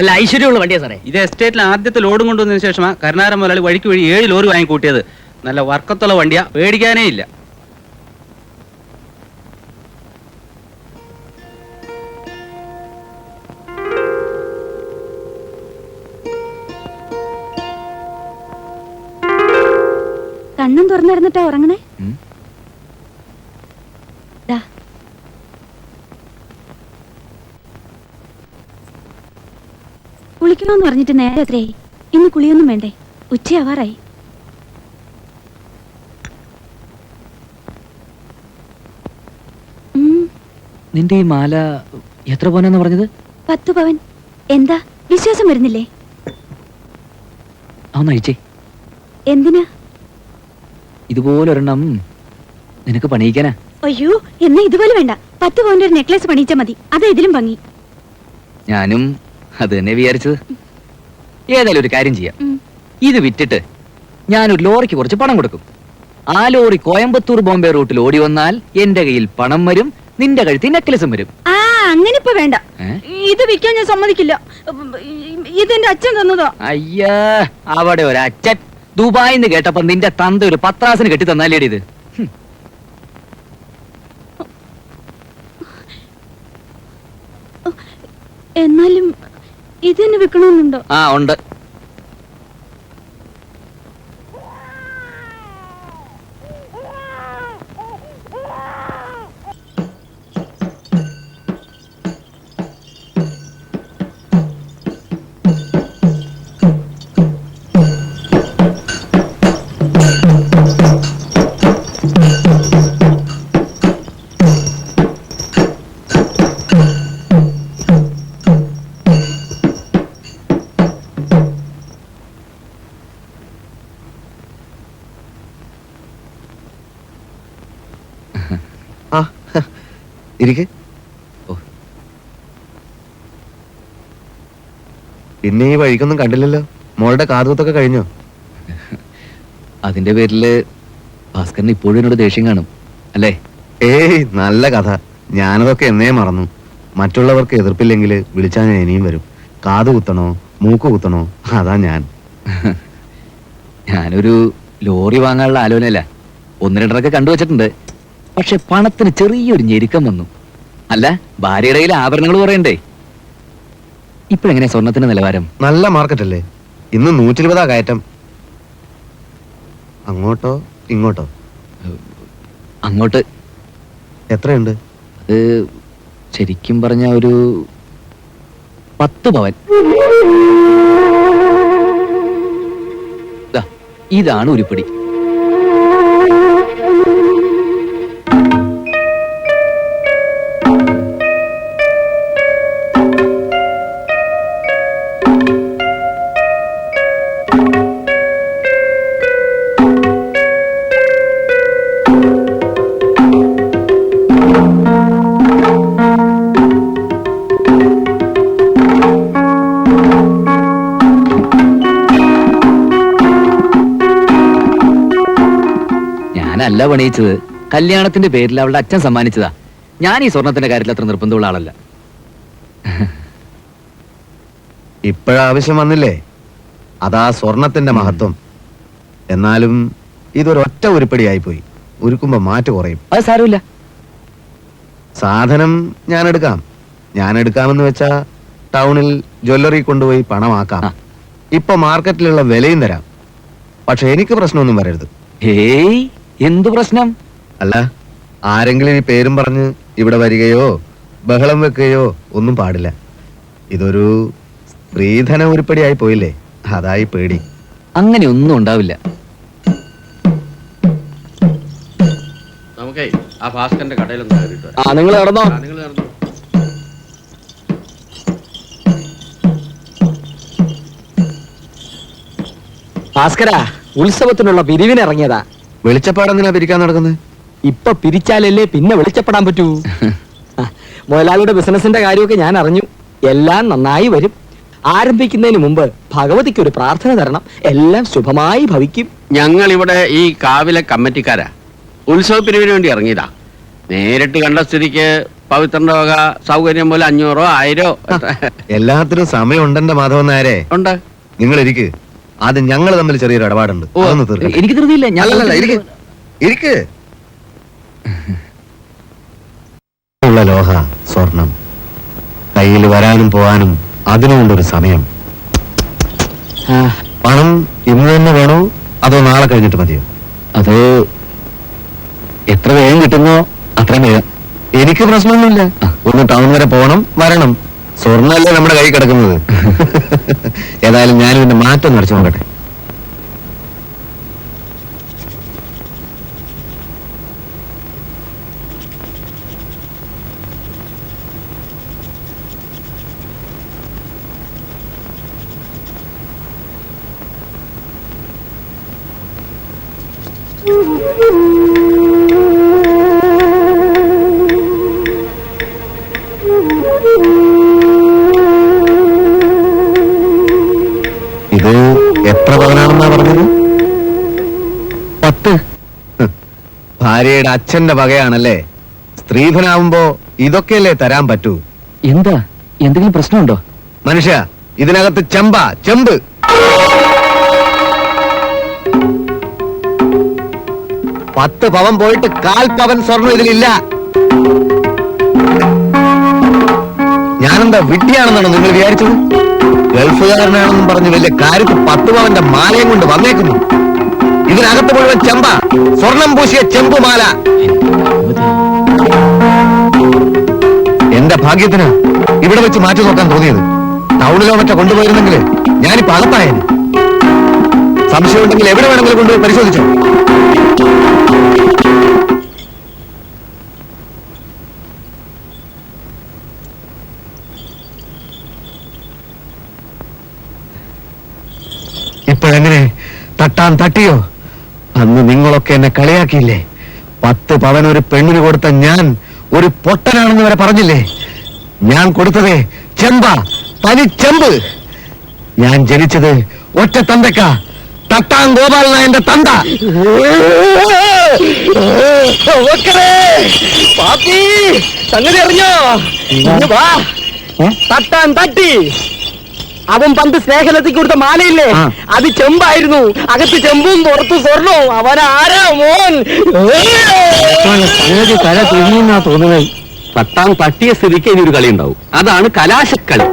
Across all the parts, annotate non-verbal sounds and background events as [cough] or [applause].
നല്ല ഐശ്വര്യമുള്ള വണ്ടിയാ സാറേ. ഇത് എസ്റ്റേറ്റിൽ ആദ്യത്തെ ലോഡും കൊണ്ടുവന്നതിന് ശേഷമാണ് കരുണാകരൻ മുതലാളി വഴിക്ക് വഴി ഏഴ് ലോറി വാങ്ങി കൂട്ടിയത് നല്ല വർക്കത്തുള്ള വണ്ടിയാ. പേടിക്കാനേ ഇല്ല. കണ്ണും തുറന്നിരുന്നിട്ടാ ഉറങ്ങണേ? കുളിക്കണമെന്ന് പറഞ്ഞിട്ട് നേരെ എത്രയായി ഇന്ന് കുളിയൊന്നും വേണ്ടേ. ഉച്ചയാവാറായി. നിന്റെ ഈ മാല എത്ര പോനാന്ന് പറഞ്ഞത്? പത്ത് പവൻ. എന്താ? വിശ്വാസം വരുന്നില്ലേ? അതൊന്ന് എന്തിനാ എന്തിനാ? ഇതുപോലൊരെണ്ണം നിനക്ക് പണിയിക്കാനാ. അയ്യോ എന്നാ ഇതുപോലെ വേണ്ട. പത്ത് പവന്റെ ഒരു നെക്ലേസ് പണിയിച്ചാ മതി. അതാ ഇതിലും ഭംഗി. ഞാനും അത് തന്നെ വിചാരിച്ചത്. ഏതായാലും ഒരു കാര്യം ചെയ്യാം. ഇത് വിറ്റിട്ട് ഞാനൊരു ലോറിക്ക് കുറച്ച് പണം കൊടുക്കും. ആ ലോറി കോയമ്പത്തൂർ ബോംബെ റൂട്ടിൽ ഓടി വന്നാൽ എന്റെ കയ്യിൽ പണം വരും നിന്റെ കഴുത്തിൽ നെക്ലസും വരും. ആ അങ്ങനെ ഇപ്പൊ വേണ്ട? ഇത് വിൽക്കാൻ ഞാൻ സമ്മതിക്കില്ല. ഇതെന്റെ അച്ഛൻ തന്നതോ. അയ്യാ അവിടെ ഒരു അച്ഛൻ. ദുബായിന്ന് കേട്ടപ്പോ നിന്റെ തന്ത ഒരു പത്രാസിന് കെട്ടി തന്നാലേടി ഇത്. എന്നാലും ഇത് തന്നെ വെക്കണമെന്നുണ്ടോ ആ ഉണ്ട്. ഇരിക്കെ. പിന്നെ ഈ വഴിക്കൊന്നും കണ്ടില്ലല്ലോ. മോളുടെ കാതുകൊത്തൊക്കെ കഴിഞ്ഞോ? അതിന്റെ പേരിൽ ഭാസ്കറിന് ഇപ്പോഴും എന്നോട് ദേഷ്യം കാണും. അല്ലേ? ഏയ് നല്ല കഥ. ഞാനതൊക്കെ എന്നേ മറന്നു. മറ്റുള്ളവർക്ക് എതിർപ്പില്ലെങ്കിൽ വിളിച്ചാൽ ഞാൻ ഇനിയും വരും. കാത് കുത്തണോ മൂക്ക് കുത്തണോ അതാ ഞാൻ. ഞാനൊരു ലോറി വാങ്ങാനുള്ള ആലോചനയല്ല. ഒന്ന് രണ്ടരൊക്കെ കണ്ടുവച്ചിട്ടുണ്ട്. പക്ഷെ പണത്തിന് ചെറിയൊരു ഞെരുക്കം വന്നു. അല്ല ഭാര്യയുടെ കയ്യിൽ ആഭരണങ്ങൾ പറയണ്ടേ ഇപ്പഴെങ്ങനെ സ്വർണത്തിന്റെ നിലവാരം? നല്ല മാർക്കറ്റ് അല്ലേ ഇന്ന് നൂറ്റി ഇരുപതാ കയറ്റം. അങ്ങോട്ടോ ഇങ്ങോട്ടോ? അങ്ങോട്ട്. എത്രയുണ്ട്? അത് ശരിക്കും പറഞ്ഞ ഒരു പത്ത് പവൻ. ഇതാണ് ഉരുപ്പടി. ഞാനല്ല പണിയിച്ചത് കല്യാണത്തിന്റെ പേരിൽ അവളുടെ അച്ഛൻ സമ്മാനിച്ചതാ. ഞാൻ ഈ സ്വർണത്തിന്റെ കാര്യത്തിൽ അത്ര നിർബന്ധമുള്ള ആളല്ല. ഇപ്പോഴാവശ്യം വന്നില്ലേ? അതാ സ്വർണത്തിന്റെ മഹത്വം. എന്നാലും ഇതൊരൊറ്റ ഉരുപ്പടിയായി പോയി ഉരുക്കുമ്പോ മാറ്റ് കുറയും. അത് സാരമില്ല. സാധനം ഞാൻ എടുക്കാം. ഞാൻ എടുക്കാമെന്ന് വെച്ചാ ടൗണിൽ ജ്വല്ലറി കൊണ്ടുപോയി പണമാക്കാം. ഇപ്പൊ മാർക്കറ്റിലുള്ള വിലയും തരാം. പക്ഷെ എനിക്ക് പ്രശ്നമൊന്നും വരരുത്. ഹേയ് എന്തു പ്രശ്നം? അല്ല ആരെങ്കിലും ഈ പേരും പറഞ്ഞ് ഇവിടെ വരികയോ ബഹളം വെക്കുകയോ ഒന്നും പാടില്ല. ഇതൊരു സ്ത്രീധന ഉരുപ്പടിയായി പോയില്ലേ? അതായി പേടി. അങ്ങനെ ഒന്നും ഉണ്ടാവില്ല. നമുക്കേ ആ ഭാസ്കറിന്റെ കടയിലൊന്ന് കയറിയിട്ട് വരാം. ആ നിങ്ങൾ നടന്നോ? ആ, നിങ്ങൾ നടന്നോ. ഭാസ്കര ഉത്സവത്തിനുള്ള പിരിവിനിറങ്ങിയതാ വെളിച്ചപ്പാടെന്തിനാ പിരിക്കാൻ നടക്കുന്നത്? ഇപ്പൊ പിരിച്ചാലല്ലേ പിന്നെ വെളിച്ചപ്പെടാൻ പറ്റൂ. [laughs] ആ, മുതലാളിയുടെ ബിസിനസിന്റെ കാര്യമൊക്കെ ഞാൻ അറിഞ്ഞു. എല്ലാം നന്നായി വരും. ആരംഭിക്കുന്നതിന് മുമ്പ് ഭഗവതിക്ക് ഒരു പ്രാർത്ഥന തരണം. എല്ലാം ശുഭമായി ഭവിക്കും. ഞങ്ങൾ ഇവിടെ ഈ കാവിലെ കമ്മിറ്റിക്കാരാ. ഉത്സവ പിരിവിന് വേണ്ടി ഇറങ്ങിയതാ. നേരിട്ട് കണ്ട സ്ഥിതിക്ക് പവിത്രന്റെ വക സൗകര്യം പോലെ അഞ്ഞൂറോ ആയിരോ. എല്ലാത്തിനും സമയം ഉണ്ടെന്റെ മാധവൻ നായരെ. ഉണ്ട്. നിങ്ങൾ ഇരിക്ക് ആദ്യം ഞങ്ങൾ തമ്മിൽ ചെറിയൊരു ഇടപാടുണ്ട്. അതൊന്ന് തീർക്കട്ടെ. എനിക്ക് ധൃതിയില്ല ഞാൻ അല്ലല്ല, ഇരിക്ക്. ഇരിക്ക്. ഉള്ള ലോഹ സ്വർണം. കയ്യിൽ വരാനും പോവാനും അതിനുകൊണ്ടൊരു സമയം. ആ, പണം ഇന്ന് തന്നെ വേണോ? അതോ നാളെ കഴിഞ്ഞിട്ട് മതിയോ? അത് എത്ര വേഗം കിട്ടുന്നോ അത്രയും വേഗം. എനിക്ക് പ്രശ്നമൊന്നുമില്ല. ഒന്ന് ടൗൺ വരെ പോകണം വരണം. സ്വർണല്ലേ നമ്മുടെ കൈ കിടക്കുന്നത്. [laughs] ഏതായാലും ഞാനും ഇതിന്റെ മാറ്റം നിറച്ചു നോക്കട്ടെ. ഇത് ഭാര്യയുടെ അച്ഛന്റെ വകയാണല്ലേ? സ്ത്രീധനാവുമ്പോ ഇതൊക്കെയല്ലേ തരാൻ പറ്റൂ? എന്താ? എന്തെങ്കിലും പ്രശ്നമുണ്ടോ? മനുഷ്യ ഇതിനകത്ത് ചെമ്പ ചെമ്പ്. പത്ത് പവൻ പോയിട്ട് കാൽ പവൻ സ്വർണം ഇതിലില്ല. ഞാനെന്താ വിട്ടിയാണെന്നാണ് നിങ്ങൾ വിചാരിച്ചത്? ഗൾഫുകാരനാണെന്നും പറഞ്ഞ് വലിയ കാര്യത്തിൽ പത്ത് പവന്റെ മാലയും കൊണ്ട് വന്നേക്കുന്നു. ഇതിനകത്ത് മുഴുവൻ ചെമ്പ. സ്വർണം പൂശിയ ചെമ്പുമാല. എന്റെ ഭാഗ്യത്തിന് ഇവിടെ വെച്ച് മാറ്റി നോക്കാൻ തോന്നിയത്. ടൗണിലോ മറ്റോ കൊണ്ടുപോയിരുന്നെങ്കിൽ ഞാനിപ്പോ അകത്തായേനെ. സംശയമുണ്ടെങ്കിൽ എവിടെ വേണമെങ്കിലും കൊണ്ടുപോയി പരിശോധിച്ചോ? ഇപ്പോഴെങ്ങനെ തട്ടാൻ തട്ടിയോ? അന്ന് നിങ്ങളൊക്കെ എന്നെ കളിയാക്കിയില്ലേ? പത്ത് പവൻ ഒരു പെണ്ണിന് കൊടുത്ത ഞാൻ ഒരു പൊട്ടനാണെന്ന് വരെ പറഞ്ഞില്ലേ? ഞാൻ കൊടുത്തതേ ചെമ്പ തനി ചെമ്പ്. ഞാൻ ജനിച്ചത് ഒറ്റ തന്തക്ക തട്ടാൻ ഗോപാലന എന്റെ തന്ത സംഗതി അറിഞ്ഞോ? വാ. തട്ടാൻ തട്ടി. അവൻ പണ്ട് സ്നേഹലത്തിക്ക് കൊടുത്ത മാലയില്ലേ? അത് ചെമ്പായിരുന്നു. അകത്ത് ചെമ്പും പുറത്ത് സ്വർണവും. അവൻ ആരാ മോൻ? സംഗതി തല തുന്നാ തോന്നുന്നത്. പട്ടാൻ തട്ടിയ സ്ഥിതിക്ക് ഇനി ഒരു കളി ഉണ്ടാവും അതാണ് കലാശക്കളി.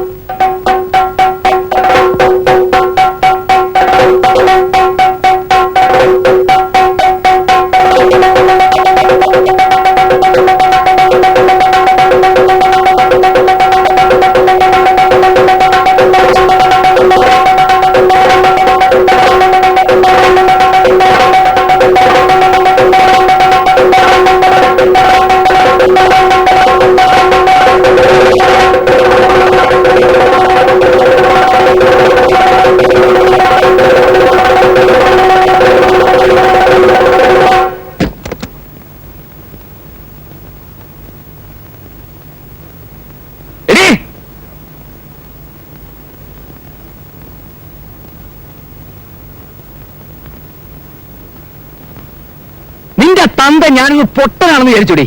തന്ത ഞാനൊന്ന് പൊട്ടനാണെന്ന് വിചാരിച്ചോടി.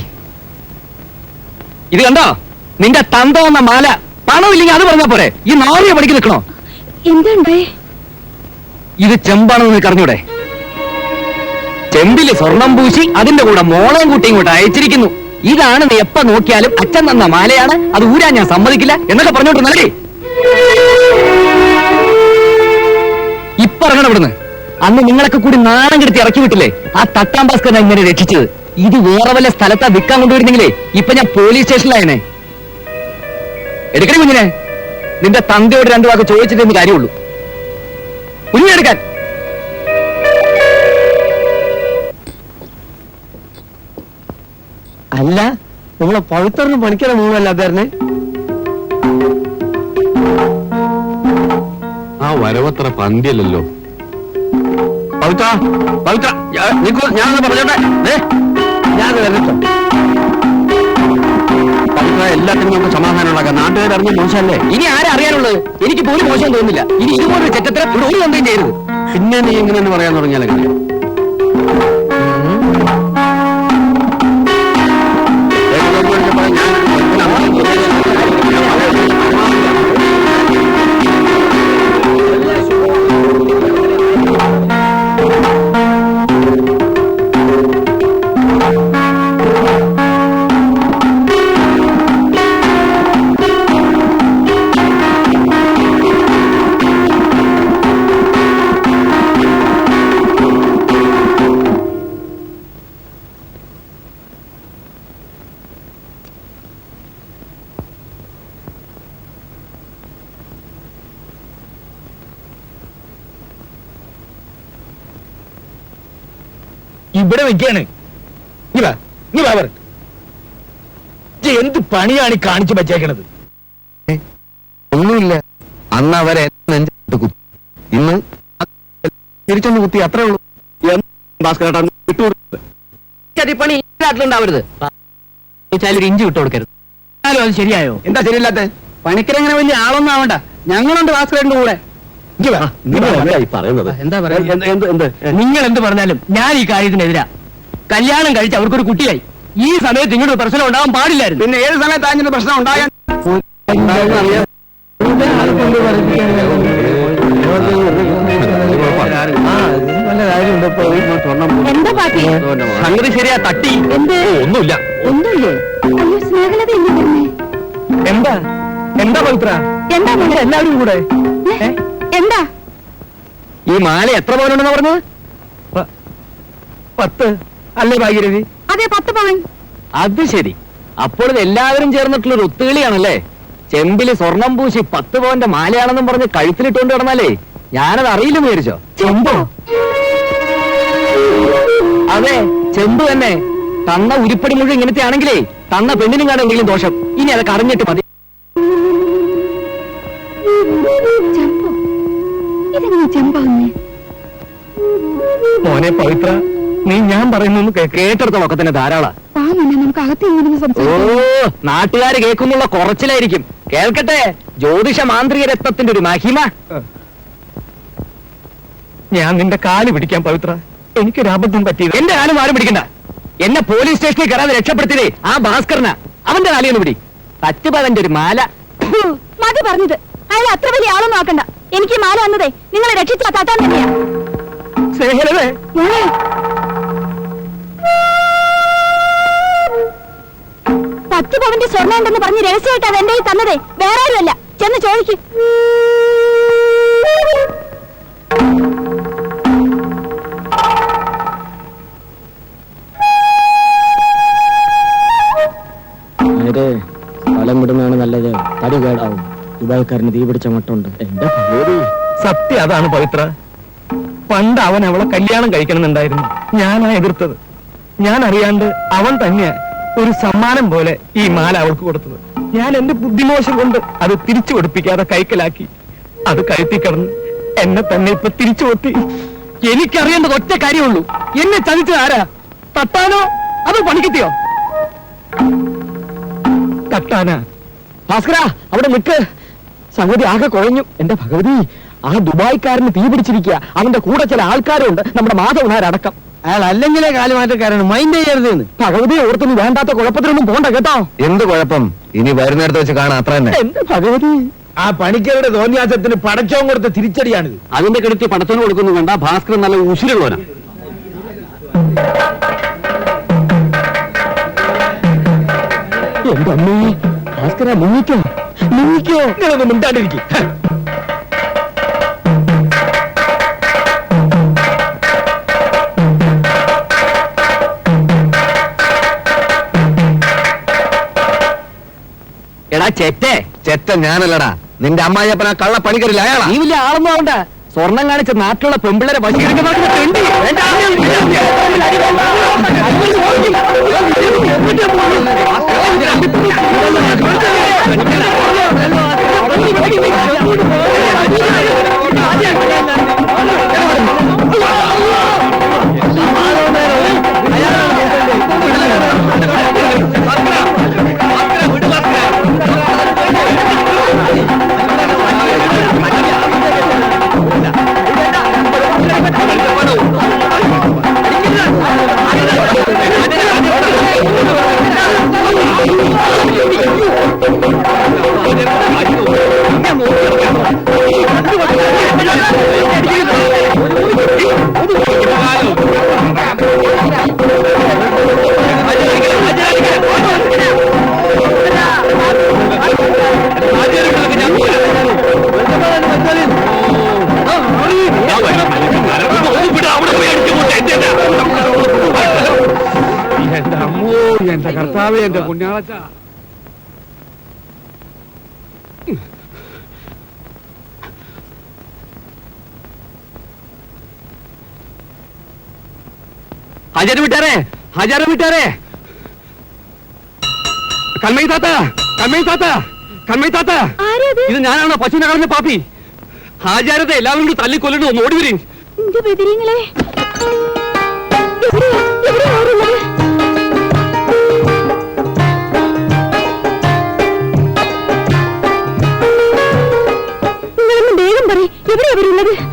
ഇത് കണ്ടോ? നിന്റെ തന്ത വന്ന മാല. പണമില്ലെങ്കിൽ അത് പറഞ്ഞാ പോരെ. ഈ നാറിയ പണിക്ക് നിൽക്കണോ? ഇത് ചെമ്പാണെന്ന് നിനക്ക് അറിഞ്ഞൂടെ? ചെമ്പിൽ സ്വർണം പൂശി അതിന്റെ കൂടെ മോളം കൂട്ടിയും കൂടെ അയച്ചിരിക്കുന്നു. ഇതാണ് നീ എപ്പ നോക്കിയാലും അച്ഛൻ തന്ന മാലയാണ്. അത് ഊരാൻ ഞാൻ സമ്മതിക്കില്ല എന്നൊക്കെ പറഞ്ഞോട്ട് നൽകി ഇപ്പൊ ഇറങ്ങണം ഇവിടുന്ന്. അന്ന് നിങ്ങളൊക്കെ കൂടി നാണം കെടുത്തി ഇറക്കി വിട്ടില്ലേ? ആ തട്ടാം ഭാസ്കരനെ ഇങ്ങനെ രക്ഷിച്ചത്? ഇത് വേറെ വല്ല സ്ഥലത്താ വിൽക്കാൻ കൊണ്ടുവരുന്നെങ്കിലേ ഇപ്പൊ ഞാൻ പോലീസ് സ്റ്റേഷനിലായനെ. എടുക്കണേ കുഞ്ഞിനെ. നിന്റെ തന്തയോട് രണ്ടു വാക്ക് ചോദിച്ചിട്ടേ കാര്യമുള്ളൂ. കുഞ്ഞെടുക്കാൻ അല്ല നിങ്ങളെ പഴുത്തറിന് പണിക്കാൻ മൂന്നല്ല പേരന് ആ വരവത്ര പന്തിയല്ലല്ലോ. പവിത്ര പവിത്ര നിക്കൂ, ഞാനൊന്ന് പറഞ്ഞോട്ടെ? ഞാൻ വരട്ടോ. പവിത്ര എല്ലാത്തിനും നമുക്ക് സമാധാനം ഉണ്ടാക്കാം. നാട്ടുകാർ അറിഞ്ഞ മോശമല്ലേ? ഇനി ആരെ അറിയാനുള്ളത്? എനിക്ക് പോലും മോശം തോന്നുന്നില്ല. ഇനി ഇതുപോലൊരു ചെറ്റത്തിന് ഒരു ഒന്നും ചെയ്യരുത്. പിന്നെ നീ ഇങ്ങനെ പറയാൻ തുടങ്ങിയാലേ. ഇവിടെ വെക്കാണ് നീ വാ നീ വാ പറ എന്ത് പണിയാണ് ഈ കാണിച്ചു വെച്ചേക്കണത് ഒന്നുമില്ല. അന്ന് അവരെ നെഞ്ചിട്ട് കുത്തി. ഇന്ന് തിരിച്ചൊന്ന് കുത്തി അത്രേ ഉള്ളൂ. ഭാസ്കരേട്ടാ ചതിപ്പണി ഈ നാട്ടിലുണ്ടാവരുത്. ഒരു ഇഞ്ചി വിട്ടു കൊടുക്കരുത്. എന്നാലും അത് ശരിയായോ? എന്താ ശരിയല്ലാത്ത? പണിക്കരങ്ങനെ വലിയ ആളൊന്നും ആവണ്ട. ഞങ്ങളുണ്ട് ഭാസ്കരന്റെ കൂടെ. നിങ്ങൾ എന്ത് പറഞ്ഞാലും ഞാൻ ഈ കാര്യത്തിനെതിരാ. കല്യാണം കഴിച്ച് അവർക്കൊരു കുട്ടിയായി. ഈ സമയത്ത് ഇങ്ങോട്ട് ഒരു പ്രശ്നം ഉണ്ടാവാൻ പാടില്ലായിരുന്നു. പിന്നെ ഏത് സമയത്ത് അങ്ങനെ പ്രശ്നം ഉണ്ടാകാൻ? സംഗതി ശരിയാ തട്ടി. ഒന്നുമില്ല. എന്താ? എന്താ പവിത്ര? എന്താ? എല്ലാവരും കൂടെ? എന്താ? ഈ മാല എത്ര പവനുണ്ടെന്ന് പറഞ്ഞത്? പത്ത്. അല്ലേ ഭാഗ്യരവി? അതെ പത്ത് പവൻ. അത് ശരി. അപ്പോൾ ഇത് എല്ലാവരും ചേർന്നിട്ടുള്ള ഒരു ഒത്തുകളിയാണല്ലേ? ചെമ്പിൽ സ്വർണം പൂശി പത്ത് പവന്റെ മാലയാണെന്നും പറഞ്ഞ് കഴുത്തിലിട്ടുകൊണ്ട് കിടന്നാലേ ഞാനത് അറിയില്ല വിചാരിച്ചോ? ചെമ്പോ? അതെ ചെമ്പ് തന്നെ. തന്ന ഉരുപ്പടി മുഴുവൻ ഇങ്ങനത്തെ ആണെങ്കിലേ തന്ന പെണ്ണിനും കാണാൻ എന്തെങ്കിലും ദോഷം. ഇനി അതൊക്കെ അറിഞ്ഞിട്ട് മതി. മോനെ പവിത്ര നീ ഞാൻ പറയുന്നു കേട്ടെടുത്തോളൊക്കെ തന്നെ ധാരാളം. ഓ നാട്ടുകാര് കേൾക്കുന്നുള്ള കുറച്ചിലായിരിക്കും. കേൾക്കട്ടെ ജ്യോതിഷ മാന്ത്രിക രത്നത്തിന്റെ ഒരു മഹിമ. ഞാൻ നിന്റെ കാൽ പിടിക്കാൻ പവിത്ര. എനിക്കൊരു അബദ്ധം പറ്റിയത്. എന്റെ കാലം ആരും പിടിക്കണ്ട. എന്നെ പോലീസ് സ്റ്റേഷനിൽ കയറാതെ രക്ഷപ്പെടുത്തിയതേ ആ ഭാസ്കറിന അവന്റെ കാലിയൊന്ന് പിടി. തച്ചുപവന്റെ ഒരു മാല. മതി പറഞ്ഞത്. അയാൾ അത്ര വലിയ ആളൊന്നും ആക്കണ്ട. എനിക്ക് മാല വന്നതേ. നിങ്ങളെ രക്ഷിച്ച താത്താൻ തന്നെയാ. സ്നേഹലവേ പത്ത് പവന്റെ സ്വർണ ഉണ്ടെന്ന് പറഞ്ഞ് രഹസ്യമായിട്ട് അത് എന്റെ കയ്യിൽ തന്നതേ. വേറെ ആരുമല്ല. ചെന്ന് ചോദിക്കും. സ്ഥലം വിടുന്നതാണ് നല്ലത്. തടി കേടാവും. ദുബായ്ക്കാരന് തീ പിടിച്ച മട്ടുണ്ട്. എന്റെ സത്യം അതാണ് പവിത്ര. പണ്ട് അവൻ അവളെ കല്യാണം കഴിക്കണമെന്നുണ്ടായിരുന്നു. ഞാനാ എതിർത്തത്. ഞാൻ അറിയാണ്ട് അവൻ തന്നെ ഒരു സമ്മാനം പോലെ ഈ മാല അവൾക്ക് കൊടുത്തത്. ഞാൻ എന്റെ ബുദ്ധിമോശം കൊണ്ട് അത് തിരിച്ചു കൊടുപ്പിക്കാതെ കൈക്കലാക്കി. അത് കഴുത്തി കടന്ന് എന്നെ തന്നെ ഇപ്പൊ തിരിച്ചു കൊത്തി. എനിക്കറിയേണ്ടത് ഒറ്റ കാര്യമുള്ളൂ. എന്നെ ചതിച്ചത് ആരാ? തട്ടാനോ? അതോ പണിക്കെത്തിയോ? തട്ടാനാ. ഭാസ്കര അവിടെ നിൽക്ക് സംഗതി ആകെ കുഴഞ്ഞു എന്റെ ഭഗവതി ആ ദുബായ്ക്കാരന് തീ പിടിച്ചിരിക്കുക. അവന്റെ കൂടെ ചില ആൾക്കാരുണ്ട്. നമ്മുടെ മാധവനാരടക്കം അയാൾ അല്ലെങ്കിലേ കാലുമാറ്റക്കാരാണ് മൈൻഡ് ചെയ്യരുതെന്ന്. ഭഗവതി ഓർത്തൊന്നും വേണ്ടാത്ത കുഴപ്പത്തിലൊന്നും പോണ്ട കേട്ടോ. എന്ത് കുഴപ്പം? ഇനി വരുന്നിടത്ത് വെച്ച് കാണാം അത്ര തന്നെ. എന്റെ ഭഗവതി. ആ പണിക്കരുടെ തോന്നിയാസത്തിന് പടച്ചവും കൊടുത്ത തിരിച്ചടിയാണിത്. അതിന്റെ കെടുത്തി പടത്തോന് കൊടുക്കുന്നു വേണ്ട ഭാസ്കരൻ നല്ല ഉശിരുള്ളവനാ. എന്റെ അമ്മേ ഭാസ്കര മുങ്ങിക്കോ. മുങ്ങിക്കോ? നിങ്ങളൊന്ന് മിണ്ടാണ്ടിരിക്കും. എടാ ചെറ്റേ. ചെറ്റ ഞാനല്ലടാ. നിന്റെ അമ്മായിയപ്പന കള്ള പണിക്കരില്ല അയാളാ. നീ വലിയ ആളൊന്നും ആവണ്ട. സ്വർണം കാണിച്ച നാട്ടിലുള്ള പെമ്പിള്ളരെ വശീകരിക്കുന്ന എന്റെ പുണ്യാളച്ച ഹാജാരം വിട്ടാരേ ഹാജാരം വിട്ടാരേ. കൺമൈ താത്ത കൺമൈ താത്ത കൺമൈ താത്ത. ഇത്? ഞാനാണോ പശുവിനെ കളഞ്ഞ പാപ്പി? ഹാജാരത്തെ എല്ലാവരും കൂടി തല്ലിക്കൊല്ലിട്ട് ഒന്ന് ഓടി വരും. എന്റെ ബദിരീങ്ങളെ. വേഗം പറ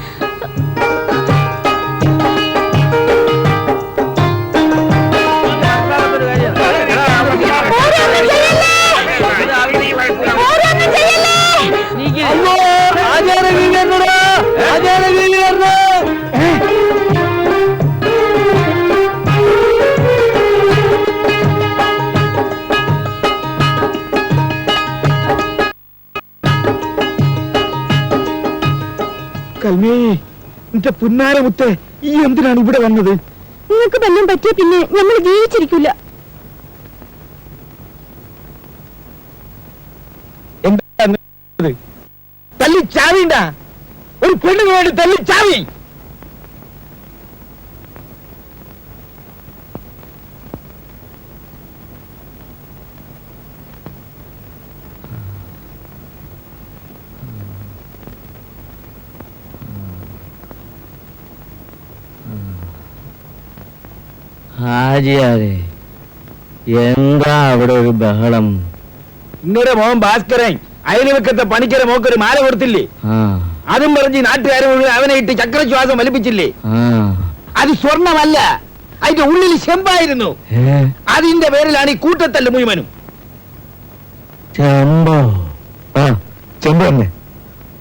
കൽമേ എന്റെ പുന്നാര മുത്തേ ഈ എന്തിനാണ് ഇവിടെ വന്നത്? നിങ്ങൾക്ക് ബന്ധം പറ്റിയ പിന്നെ നമ്മൾ ജീവിച്ചിരിക്കില്ല എന്താ തല്ലി ചാവിണ്ട? ഒരു പെണ്ണിന് വേണ്ടി തല്ലി ചാവി! ഹാജിയാരെ എന്താ അവിടെ ഒരു ബഹളം? നിങ്ങളുടെ മോൻ ഭാസ്കരൻ അയൽവക്കത്തെ പണിക്കരെ മോക്കൊരു മാല കൊടുത്തില്ലേ? അതും പറഞ്ഞ് നാട്ടുകാരെ മുഴുവൻ അവനെ ഇട്ട് ചക്രശ്വാസം വലിപ്പിച്ചില്ലേ? അത് സ്വർണമല്ല അതിന്റെ ഉള്ളിൽ ചെമ്പായിരുന്നു അതിന്റെ പേരിലാണ് ഈ കൂട്ടത്തല്ല മുഴുവനും. ചെമ്പോ? ആ ചെമ്പ് തന്നെ.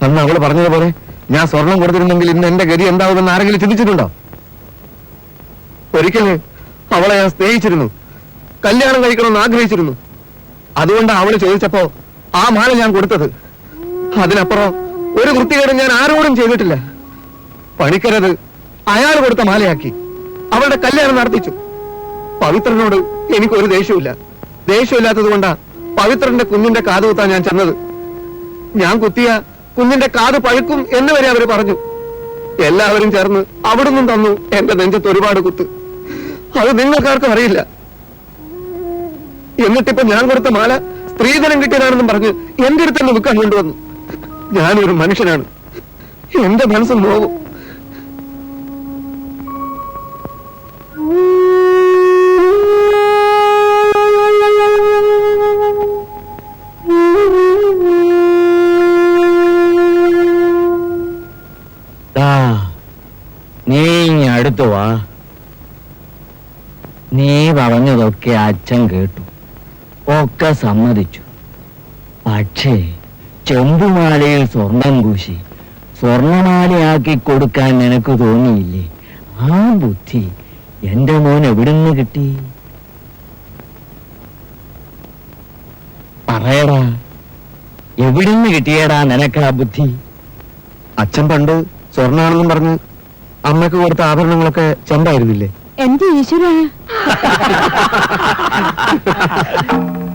അന്ന് അവൾ പറഞ്ഞതുപോലെ ഞാൻ സ്വർണം കൊടുത്തിരുന്നെങ്കിൽ ഇന്ന് എന്റെ ഗതി എന്താവുമെന്ന് ആരെങ്കിലും ചിന്തിച്ചിട്ടുണ്ടോ? ഒരിക്കൽ അവളെ ഞാൻ സ്നേഹിച്ചിരുന്നു. കല്യാണം കഴിക്കണമെന്ന് ആഗ്രഹിച്ചിരുന്നു. അതുകൊണ്ട് അവൾ ചോദിച്ചപ്പോ ആ മാല ഞാൻ കൊടുത്തത്. അതിനപ്പുറം ഒരു വൃത്തികേടും ഞാൻ ആരോടും ചെയ്തിട്ടില്ല. പണിക്കരത് അയാൾ കൊടുത്ത മാലയാക്കി. അവളുടെ കല്യാണം നടത്തിച്ചു. പവിത്രനോട് എനിക്കൊരു ദേഷ്യമില്ല ദേഷ്യമില്ലാത്തത് കൊണ്ടാ പവിത്രന്റെ കുഞ്ഞിന്റെ കാത് കുത്താൻ ഞാൻ ചെന്നത്. ഞാൻ കുത്തിയ കുഞ്ഞിന്റെ കാത് പഴുക്കും എന്ന് വരെ അവർ പറഞ്ഞു. എല്ലാവരും ചേർന്ന് അവിടുന്ന് തന്നു എന്റെ നെഞ്ചത്ത് ഒരുപാട് കുത്ത്. അത് നിങ്ങൾക്കാർക്കും അറിയില്ല. എന്നിട്ടിപ്പോ ഞാൻ കൊടുത്ത മാല സ്ത്രീധനം കിട്ടിയതാണെന്നും പറഞ്ഞ് എന്റെ അടുത്ത് തന്നെ വിൽക്കാൻ കൊണ്ടുവന്നു. ഞാനൊരു മനുഷ്യനാണ്. എന്റെ മനസ്സ് നോവും. നീ അടുത്തു വാ. നീ പറഞ്ഞതൊക്കെ അച്ഛൻ കേട്ടു. ഒക്കെ സമ്മതിച്ചു. പക്ഷേ ചെമ്പുമാലയിൽ സ്വർണം കൂശി സ്വർണമാലയാക്കി കൊടുക്കാൻ നിനക്ക് തോന്നിയില്ലേ? ആ ബുദ്ധി എന്റെ മോൻ എവിടുന്ന് കിട്ടി? പറയടാ എവിടുന്ന് കിട്ടിയടാ നിനക്ക് ആ ബുദ്ധി? അച്ഛൻ പണ്ട് സ്വർണമാണെന്നും പറഞ്ഞ് അമ്മയ്ക്ക് കൊടുത്ത ആഭരണങ്ങളൊക്കെ ചെമ്പായിരുന്നില്ലേ? എന്റെ ഈശ്വര [laughs]